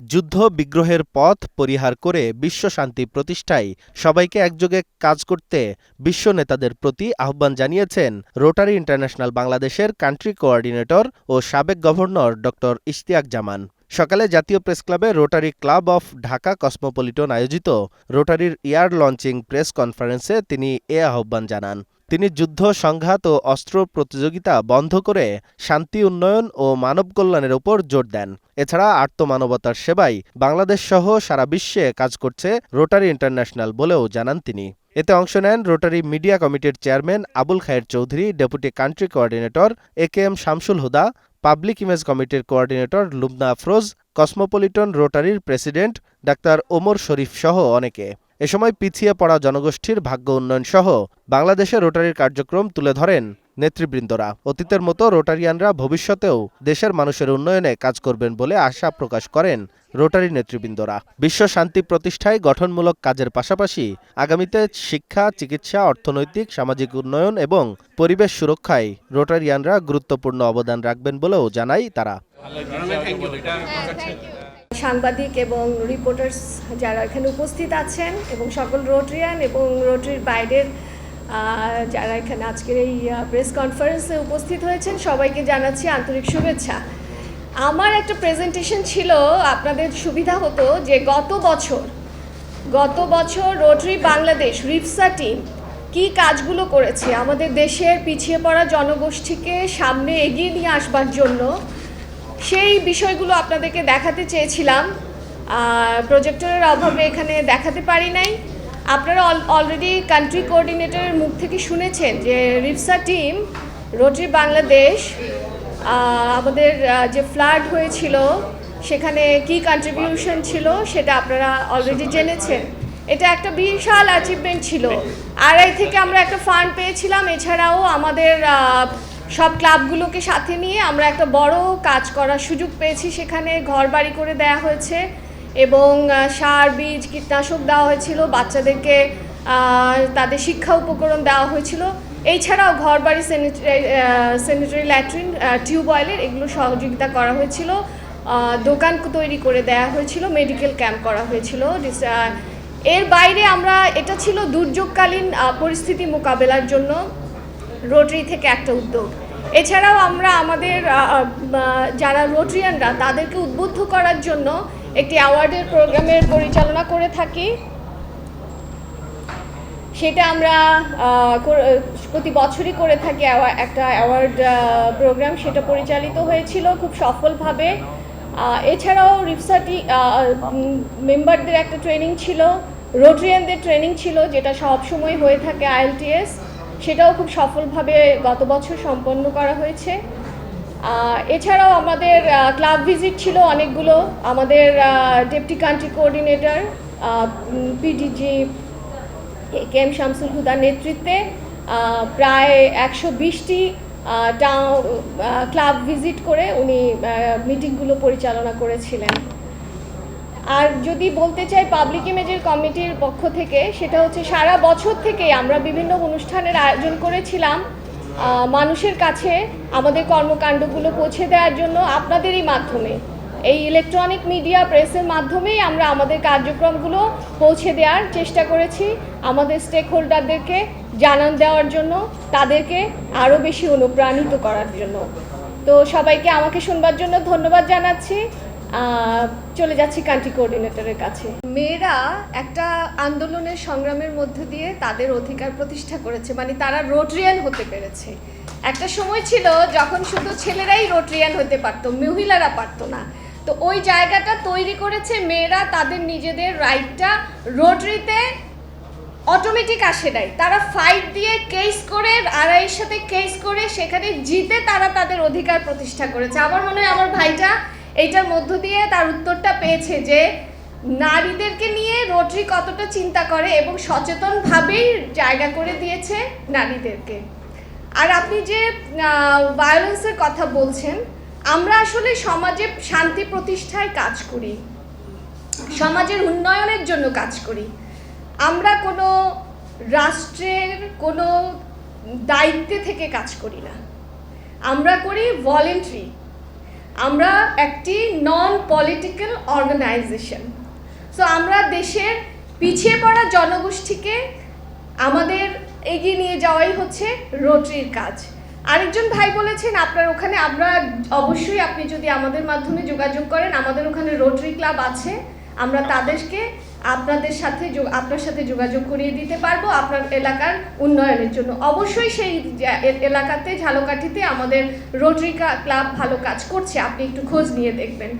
যুদ্ধ বিগ্রহের পথ পরিহার করে বিশ্ব শান্তি প্রতিষ্ঠায় সবাইকে একযোগে কাজ করতে বিশ্ব নেতাদের প্রতি আহ্বান জানিয়েছেন রোটারি ইন্টারন্যাশনাল বাংলাদেশের কান্ট্রি কোঅর্ডিনেটর ও সাবেক গভর্নর ড ইশতিয়াক জামান। সকালে জাতীয় প্রেসক্লাবে Rotary Club of Dhaka Cosmopolitan আয়োজিত রোটারির ইয়ার লঞ্চিং প্রেস কনফারেন্সে তিনি এ আহ্বান জানান। তিনি যুদ্ধ, সংঘাত ও অস্ত্র প্রতিযোগিতা বন্ধ করে শান্তি উন্নয়ন ও মানব কল্যাণের ওপর জোর দেন। এছাড়া আত্মমানবতার সেবায় বাংলাদেশ সহ সারা বিশ্বে কাজ করছে রোটারি ইন্টারন্যাশনাল বলেও জানান তিনি। এতে অংশ নেন রোটারি মিডিয়া কমিটির chairman Abul Khayer Chowdhury, deputy country coordinator A K M Shamsul Huda, public image কমিটির কোঅর্ডিনেটর লুবনা আফরোজ, কসমোপলিটন রোটারির প্রেসিডেন্ট ডাক্তার ওমর শরীফ সহ অনেকে। এ সময় পিছিয়ে পড়া জনগোষ্ঠীর ভাগ্য উন্নয়ন সহ বাংলাদেশে রোটারির কার্যক্রম তুলে ধরেন নেতৃবৃন্দরা। অতীতের মতো রোটারিয়ানরা ভবিষ্যতেও দেশের মানুষের উন্নয়নে কাজ করবেন বলে আশা প্রকাশ করেন রোটারি নেতৃবৃন্দরা। বিশ্ব শান্তি প্রতিষ্ঠায় গঠনমূলক কাজের পাশাপাশি আগামীতে শিক্ষা, চিকিৎসা, অর্থনৈতিক, সামাজিক উন্নয়ন এবং পরিবেশ সুরক্ষায় রোটারিয়ানরা গুরুত্বপূর্ণ অবদান রাখবেন বলেও জানায় তারা। সাংবাদিক এবং রিপোর্টার্স যারা এখানে উপস্থিত আছেন এবং সকল রোটরিয়ান এবং রোটরির বাইরের যারা এখানে আজকের এই প্রেস কনফারেন্সে উপস্থিত হয়েছেন, সবাইকে জানাচ্ছি আন্তরিক শুভেচ্ছা। আমার একটা প্রেজেন্টেশন ছিল, আপনাদের সুবিধা হতো যে গত বছর গত বছর রোটারি বাংলাদেশ রিপসা টিম কী কাজগুলো করেছে? আমাদের দেশের পিছিয়ে পড়া জনগোষ্ঠীকে সামনে এগিয়ে নিয়ে আসবার জন্য সেই বিষয়গুলো আপনাদেরকে দেখাতে চেয়েছিলাম। প্রজেক্টরের অভাবে এখানে দেখাতে পারি নাই। আপনারা অলরেডি কান্ট্রি কোঅর্ডিনেটরের মুখ থেকে শুনেছেন যে রিপসা টিম রোটারি বাংলাদেশ আমাদের যে ফ্লাড হয়েছিল সেখানে কি কন্ট্রিবিউশন ছিল সেটা আপনারা অলরেডি জেনেছেন। এটা একটা বিশাল অ্যাচিভমেন্ট ছিল। আড়াই থেকে আমরা একটা ফান্ড পেয়েছিলাম। এছাড়াও আমাদের সব ক্লাবগুলোকে সাথে নিয়ে আমরা একটা বড় কাজ করার সুযোগ পেয়েছি। সেখানে ঘর বাড়ি করে দেয়া হয়েছে এবং সার, বীজ, কীটনাশক দেওয়া হয়েছিল। বাচ্চাদেরকে তাদের শিক্ষা উপকরণ দেওয়া হয়েছিল। এছাড়াও ঘর বাড়ি স্যানিটারি ল্যাট্রিন টিউবওয়েলের এগুলো সহযোগিতা করা হয়েছিল। দোকান তৈরি করে দেওয়া হয়েছিল, মেডিকেল ক্যাম্প করা হয়েছিল। এর বাইরে আমরা, এটা ছিল দুর্যোগকালীন পরিস্থিতি মোকাবেলার জন্য রোটারি থেকে একটা উদ্যোগ। এছাড়াও আমরা আমাদের যারা রোটারিয়ানরা তাদেরকে উদ্বুদ্ধ করার জন্য একটি অ্যাওয়ার্ডের প্রোগ্রামের পরিচালনা করে থাকি। সেটা আমরা প্রতি বছরই করে থাকি একটা অ্যাওয়ার্ড প্রোগ্রাম। সেটা পরিচালিত হয়েছিল খুব সফলভাবে। এছাড়াও রিপসাটি মেম্বারদের একটা ট্রেনিং ছিল। রোটারিয়ানদের ট্রেনিং ছিল, যেটা সবসময় হয়ে থাকে আইএলটিএস। সেটাও খুব সফলভাবে গত বছর সম্পন্ন করা হয়েছে। এছাড়াও আমাদের ক্লাব ভিজিট ছিল অনেকগুলো। আমাদের deputy country coordinator PDG K M Shamsul হুদার নেতৃত্বে প্রায় একশো বিশটি টাউন ক্লাব ভিজিট করে উনি মিটিংগুলো পরিচালনা করেছিলেন। আর যদি বলতে চাই পাবলিক ইমেজের কমিটির পক্ষ থেকে, সেটা হচ্ছে সারা বছর থেকে আমরা বিভিন্ন অনুষ্ঠানের আয়োজন করেছিলাম মানুষের কাছে আমাদের কর্মকাণ্ডগুলো পৌঁছে দেওয়ার জন্য আপনাদেরই মাধ্যমে। এই ইলেকট্রনিক মিডিয়া প্রেসের মাধ্যমেই আমরা আমাদের কার্যক্রমগুলো পৌঁছে দেওয়ার চেষ্টা করেছি। আমাদের স্টেক হোল্ডারদেরকে জানান দেওয়ার জন্য, তাদেরকে আরও বেশি অনুপ্রাণিত করার জন্য। তো সবাইকে আমাকে শুনবার জন্য ধন্যবাদ জানাচ্ছি। চলে যাচ্ছি কান্ট্রি কোঅর্ডিনেটরের কাছে। মেয়েরা একটা আন্দোলনের সংগ্রামের মধ্যে দিয়ে তাদের অধিকার প্রতিষ্ঠা করেছে মানে তারা রোটরিয়ান হতে পেরেছে। একটা সময় ছিল যখন শুধু ছেলেরাই রোটরিয়ান হতে পারতো, মহিলারা পারতো না। তো ওই জায়গাটা তৈরি করেছে মেয়েরা, তাদের নিজেদের রাইটটা রোটরিতে অটোমেটিক আসে নাই। তারা ফাইট দিয়ে কেস করে, আড়াইয়ের সাথে কেস করে, সেখানে জিতে তারা তাদের অধিকার প্রতিষ্ঠা করেছে। আমার মনে হয় আমার ভাইটা এইটার মধ্য দিয়ে তার উত্তরটা পেয়েছে যে, নারীদেরকে নিয়ে রোটারি কতটা চিন্তা করে এবং সচেতনভাবেই জায়গা করে দিয়েছে নারীদেরকে। আর আপনি যে ভায়োলেন্সের কথা বলছেন, আমরা আসলে সমাজে শান্তি প্রতিষ্ঠায় কাজ করি। সমাজের উন্নয়নের জন্য কাজ করি। আমরা কোনো রাষ্ট্রের কোনো দায়িত্বে থেকে কাজ করি না। আমরা করি ভলেন্টারি আমরা একটি নন পলিটিক্যাল অর্গানাইজেশন সো আমরা দেশের পিছিয়ে পড়া জনগোষ্ঠীকে আমাদের এগিয়ে নিয়ে যাওয়াই হচ্ছে রোটরির কাজ। আরেকজন ভাই বলেছেন, আপনার ওখানে আমরা অবশ্যই আপনি যদি আমাদের মাধ্যমে যোগাযোগ করেন, আমাদের ওখানে রোটারি ক্লাব আছে, আমরা তাদেরকে আপনাদের সাথে আপনার সাথে যোগাযোগ করিয়ে দিতে পারব আপনার এলাকার উন্নয়নের জন্য। অবশ্যই সেই এলাকাতে, ঝালকাঠিতে আমাদের রোটারি ক্লাব ভালো কাজ করছে। আপনি একটু খোঁজ নিয়ে দেখবেন।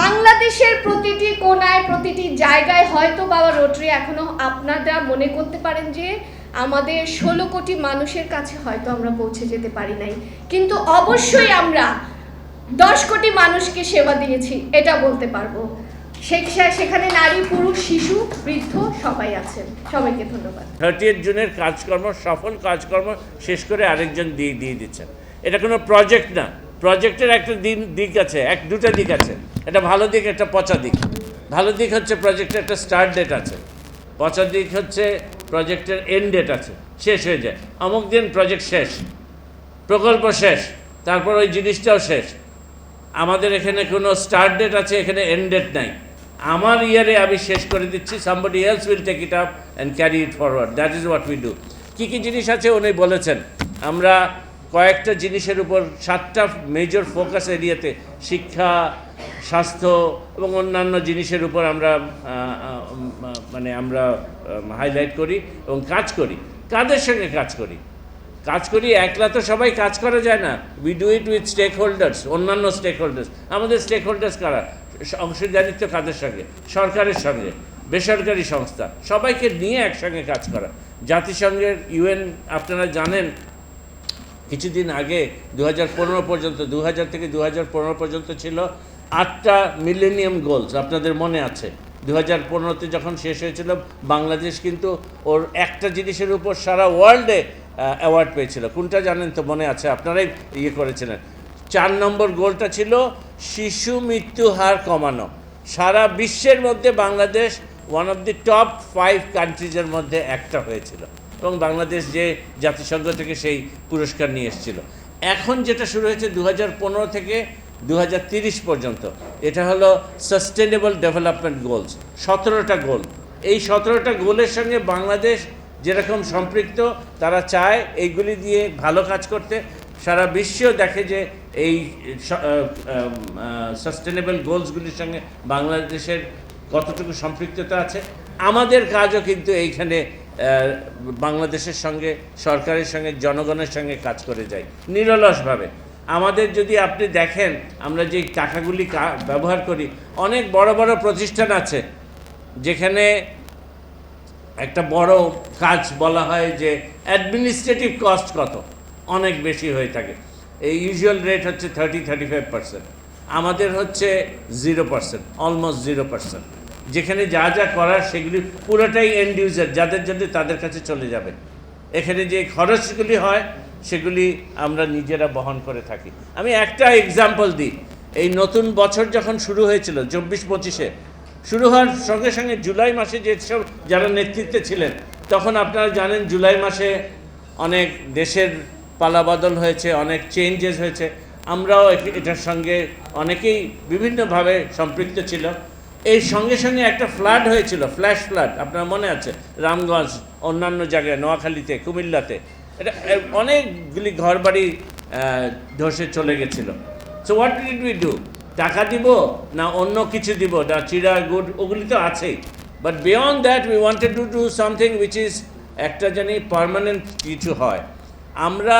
বাংলাদেশের প্রতিটি কোনায়, প্রতিটি জায়গায় হয়তো বাবা রোটারি এখনও আপনারা মনে করতে পারেন যে আমাদের ষোলো কোটি মানুষের কাছে হয়তো আমরা পৌঁছে যেতে পারি নাই। কিন্তু অবশ্যই আমরা দশ কোটি মানুষকে সেবা দিয়েছি, এটা বলতে পারব। সেখানে নারী, পুরুষ, শিশু, বৃদ্ধ সবাই আছেন। সবাইকে ধন্যবাদ। থার্টি জুনের কাজকর্ম, সফল কাজকর্ম শেষ করে আরেকজন দিয়ে দিয়ে দিচ্ছেন। এটা কোনো প্রজেক্ট না। প্রজেক্টের একটা দিন দিক আছে, এক দুটো দিক আছে। এটা ভালো দিক, একটা পচা দিক। ভালো দিক হচ্ছে প্রজেক্টের একটা স্টার্ট ডেট আছে। পচা দিক হচ্ছে প্রজেক্টের এন্ড ডেট আছে। শেষ হয়ে যায়। অমুক দিন প্রজেক্ট শেষ। প্রকল্প শেষ। তারপর ওই জিনিসটাও শেষ। আমাদের এখানে কোনো স্টার্ট ডেট আছে, এখানে এন্ড ডেট নাই। আমার ইয়ারে আমি শেষ করে দিচ্ছি somebody else will take it up and carry it forward that is what we do কী কী জিনিস আছে উনি বলেছেন? আমরা কয়েকটা জিনিসের উপর সাতটা মেজর ফোকাস এরিয়াতে শিক্ষা, স্বাস্থ্য এবং অন্যান্য জিনিসের উপর আমরা মানে আমরা হাইলাইট করি এবং কাজ করি। কাদের সঙ্গে কাজ করি? কাজ করি, একলা তো সবাই কাজ করা যায় না। We do it with stakeholders অন্যান্য স্টেক হোল্ডার্স আমাদের স্টেক হোল্ডার্স কারা? অংশীদারিত্ব কাদের সঙ্গে? সরকারের সঙ্গে, বেসরকারি সংস্থা। সবাইকে নিয়ে একসঙ্গে কাজ করা। জাতিসংঘের ইউএন, আপনারা জানেন, কিছুদিন আগে দু হাজার পনেরো পর্যন্ত দু হাজার থেকে দু হাজার পনেরো পর্যন্ত ছিল আটটা মিলেনিয়াম গোলস, আপনাদের মনে আছে? দু হাজার পনেরোতে যখন শেষ হয়েছিল, বাংলাদেশ কিন্তু ওর একটা জিনিসের উপর সারা ওয়ার্ল্ডে অ্যাওয়ার্ড পেয়েছিল। কোনটা জানেন তো মনে আছে? আপনারাই ইয়ে করেছিলেন। চার নম্বর গোলটা ছিল শিশু মৃত্যু হার কমানো। সারা বিশ্বের মধ্যে Bangladesh one of the top five কান্ট্রিজের মধ্যে একটা হয়েছিল। এবং বাংলাদেশ যে জাতিসংঘ থেকে সেই পুরস্কার নিয়ে এসেছিল। এখন যেটা শুরু হয়েছে দু হাজার পনেরো থেকে দু পর্যন্ত, এটা হলো সাস্টেনেবল ডেভেলপমেন্ট গোলস সতেরোটা গোল এই সতেরোটা গোলের সঙ্গে বাংলাদেশ যেরকম সম্পৃক্ত, তারা চায় এইগুলি দিয়ে ভালো কাজ করতে। সারা বিশ্ব দেখে যে এই সাস্টেনেবল গোলসগুলির সঙ্গে বাংলাদেশের কতটুকু সম্পৃক্ততা আছে? আমাদের কাজও কিন্তু এইখানে বাংলাদেশের সঙ্গে, সরকারের সঙ্গে, জনগণের সঙ্গে কাজ করে যাই নিরলসভাবে। আমাদের যদি আপনি দেখেন, আমরা যে টাকাগুলি ব্যবহার করি, অনেক বড় বড় প্রতিষ্ঠান আছে, যেখানে একটা বড় কাজ বলা হয় যে অ্যাডমিনিস্ট্রেটিভ কস্ট কত? অনেক বেশি হয়ে থাকে। এই ইউজুয়াল রেট হচ্ছে থার্টি থার্টি ফাইভ পার্সেন্ট আমাদের হচ্ছে zero percent almost zero percent যেখানে যা যা করার সেগুলি পুরোটাই এন্ড ইউজার যাদের যাদের তাদের কাছে চলে যাবে। এখানে যে খরচগুলি হয়, সেগুলি আমরা নিজেরা বহন করে থাকি। আমি একটা এক্সাম্পল দিই। এই নতুন বছর যখন শুরু হয়েছিল, চব্বিশ পঁচিশে, শুরু হওয়ার সঙ্গে সঙ্গে জুলাই মাসে যেসব যারা নেতৃত্বে ছিলেন, তখন আপনারা জানেন জুলাই মাসে অনেক দেশের পালাবদল হয়েছে, অনেক চেঞ্জেস হয়েছে। আমরাও এটার সঙ্গে অনেকেই বিভিন্নভাবে সম্পৃক্ত ছিল। এই সঙ্গে সঙ্গে একটা ফ্লাড হয়েছিল ফ্ল্যাশ ফ্লাড আপনার মনে আছে? রামগঞ্জ, অন্যান্য জায়গায়, নোয়াখালীতে, কুমিল্লাতে। এটা অনেকগুলি ঘরবাড়ি ধসে চলে গেছিল। So what did we do টাকা দিব না অন্য কিছু দিব? না চিরা, গুড, ওগুলি তো আছেই। But beyond that we wanted to do something which is একটা জানি পার্মানেন্ট কিছু হয়। আমরা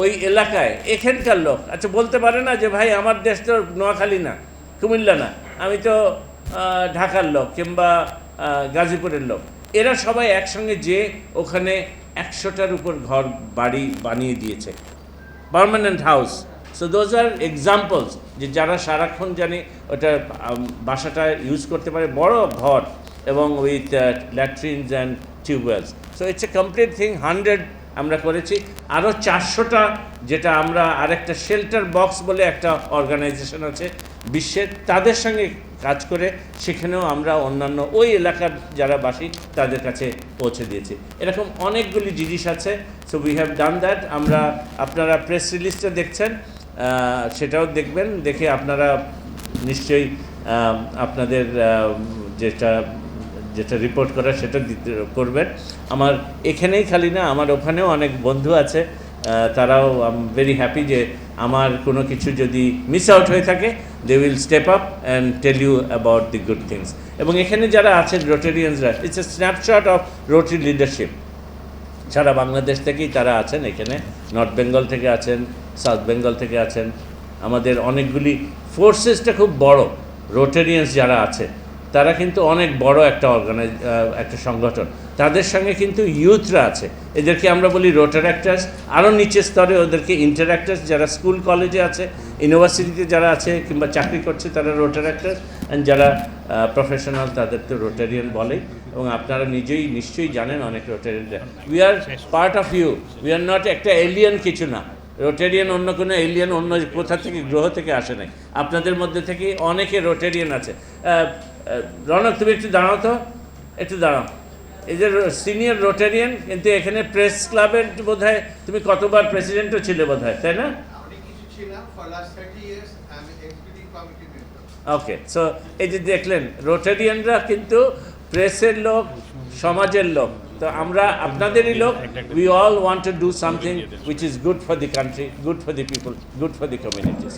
ওই এলাকায়, এখানকার লোক আচ্ছা বলতে পারে না যে, ভাই, আমার দেশ তো নোয়াখালী না, কুমিল্লা না, আমি তো ঢাকার লোক কিংবা গাজীপুরের লোক। এরা সবাই একসঙ্গে যে ওখানে একশোটার উপর ঘর, বাড়ি বানিয়ে দিয়েছে। Permanent house so those are examples যে যারা সারাক্ষণ জানে ওটা বাসাটা ইউজ করতে পারে, বড় ঘর এবং with latrines and tubewells so it's a complete thing hundred আমরা করেছি। আরও চারশোটা যেটা আমরা আরেকটা শেল্টার বক্স বলে একটা অর্গানাইজেশন আছে বিশ্বের, তাদের সঙ্গে কাজ করে সেখানেও আমরা অন্যান্য ওই এলাকার যারা বাসী তাদের কাছে পৌঁছে দিয়েছি। এরকম অনেকগুলি জিনিস আছে so we have done that আমরা, আপনারা প্রেস রিলিজটা দেখছেন সেটাও দেখবেন, দেখে আপনারা নিশ্চয়ই আপনাদের যেটা যেটা রিপোর্ট করা সেটা দিতে, করবেন। আমার এখানেই খালি না, আমার ওখানেও অনেক বন্ধু আছে তারাও আম ভেরি হ্যাপি যে আমার কোনো কিছু যদি মিস আউট হয়ে থাকে they will step up and tell you about the good things এবং এখানে যারা আছেন রোটেরিয়ানসরা it's a snapshot of Rotary leadership সারা বাংলাদেশ থেকেই তারা আছেন এখানে। নর্থ বেঙ্গল থেকে আছেন সাউথ বেঙ্গল থেকে আছেন। আমাদের অনেকগুলি ফোর্সেসটা খুব বড় রোটেরিয়ান্স যারা আছে। তারা কিন্তু অনেক বড় একটা অর্গানাইজ একটা সংগঠন। তাদের সঙ্গে কিন্তু ইউথরা আছে। এদেরকে আমরা বলি রোটারাক্টার্স আরও নিচের স্তরে ওদেরকে ইন্টারাক্টার্স যারা স্কুল কলেজে আছে ইউনিভার্সিটিতে যারা আছে কিংবা চাকরি করছে তারা রোটারাক্টার্স অ্যান্ড যারা প্রফেশনাল তাদের তো রোটারিয়ান বলেই। এবং আপনারা নিজেই নিশ্চয়ই জানেন অনেক Rotarian we are part of you we are not একটা এলিয়ান কিছু না। রোটেরিয়ান অন্য কোনো এলিয়ান অন্য কোথা থেকে, গ্রহ থেকে আসে নাই। আপনাদের মধ্যে থেকে অনেকে রোটেরিয়ান আছে। রনক তুমি একটু দাঁড়াও তো একটু দাঁড়াও। এই যে সিনিয়র রোটারিয়ান কিন্তু এখানে প্রেস ক্লাবের বোধ তুমি কতবার প্রেসিডেন্টও ছিলে বোধ হয় তাই না? ওকে সো এই যে দেখলেন রোটারিয়ানরা কিন্তু প্রেসের লোক সমাজের লোক। তো আমরা আপনাদেরই লোক we all want to do something which is good for the country good for the people good for the communities